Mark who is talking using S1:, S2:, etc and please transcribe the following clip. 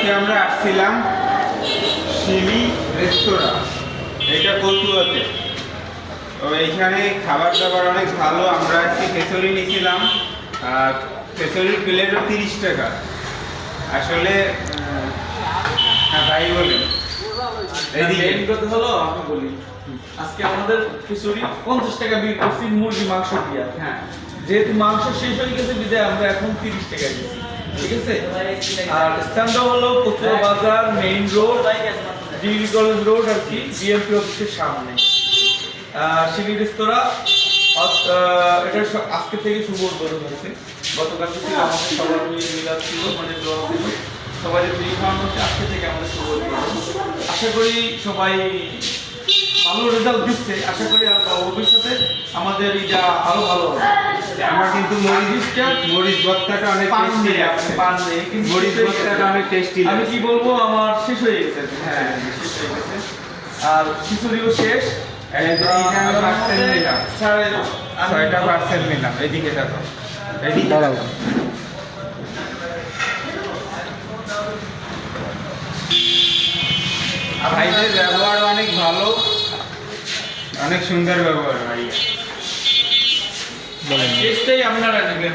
S1: আজকে আমরা আসছিলাম শিলি রেস্তোরাঁ। এটা কচুয়াতে। তো এইখানে খাবার দাবার অনেক ভালো। আমরা আজকে খেসরি নিয়েছিলাম। আর খেসরির প্লেটও তিরিশ টাকা। আসলে হ্যাঁ ভাই বলেন। এদিকে।
S2: কথা হলো আমি বলি আজকে আমাদের খিচুড়ি পঞ্চাশ টাকা বিল করছি মুরগি মাংস দিয়া।
S1: হ্যাঁ।
S2: যেহেতু মাংস শেষ হয়ে গেছে বিদায় আমরা এখন তিরিশ টাকা দিচ্ছি। ঠিক আছে? আর স্থানটা হলো Kachua Bazar main road degree college road আর কি বিএমপি অফিসের সামনে। রেস্তোরাঁ এটা আজকে থেকে শুভ উদ্বোধন হয়েছে। গতকালকে ছিল আমাদের সবার মিলে মিলাদ ছিল মানে দোয়া ছিল। সবাই ফ্রি খাওয়ানো হচ্ছে আজকে থেকে আমাদের শুভ উদ্বোধন। আশা করি সবাই ভালো রেজাল্ট দিচ্ছে। আশা করি আর ভবিষ্যতে আমাদের এটা আরও ভালো হবে।
S1: আমার কিন্তু মরিচটা মরিচ ভর্তাটা অনেক টেস্টি লাগছে
S2: পান
S1: মরিচ ভর্তাটা অনেক টেস্টি
S2: আমি কি বলব আমার শেষ হয়ে গেছে।
S1: হ্যাঁ।
S2: শেষ হয়ে গেছে। আর খিচুড়িও শেষ।
S1: ছয়টা নিলাম। দেখো। ভাইদের ব্যবহার অনেক ভালো। অনেক সুন্দর ব্যবহার ভাইয়া।
S2: চেষ্টাই আপনারা নেবেন